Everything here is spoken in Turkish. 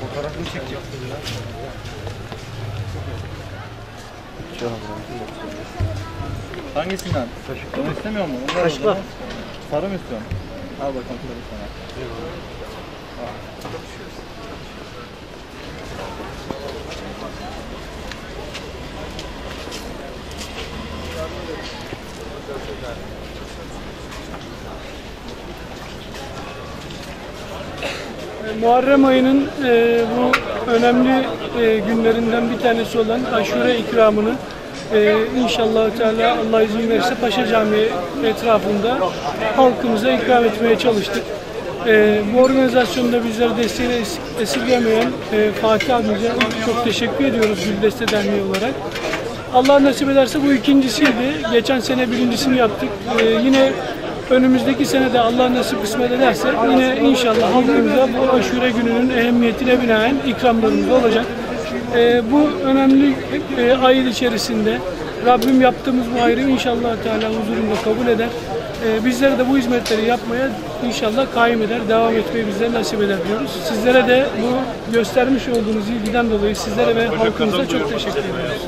Fotoğrafını çekecek. Hangisinden? Onu istemiyor mu? Onlar zaman. Sarı mı istiyorsun? Al bakalım sarı sana. Muharrem ayının e, bu önemli e, günlerinden bir tanesi olan aşure ikramını e, inşallah Teala Allah izin verirse Paşa Camii etrafında halkımıza ikram etmeye çalıştık. E, bu organizasyonda bizleri desteğine es- esirgemeyen e, Fatih abimize çok teşekkür ediyoruz Güldeste Derneği olarak. Allah nasip ederse bu ikincisiydi. Geçen sene birincisini yaptık. Ee, yine önümüzdeki sene de Allah nasip kısmet ederse yine inşallah halkımıza bu aşure gününün ehemmiyetine binaen ikramlarımız olacak. Ee, bu önemli e, ayın içerisinde Rabbim yaptığımız bu hayrı inşallah Teala huzurunda kabul eder. Ee, bizlere de bu hizmetleri yapmaya inşallah kaim eder, devam etmeyi bizlere nasip eder diyoruz. Sizlere de bu göstermiş olduğunuz ilgiden dolayı sizlere ve halkımıza çok teşekkür ediyoruz.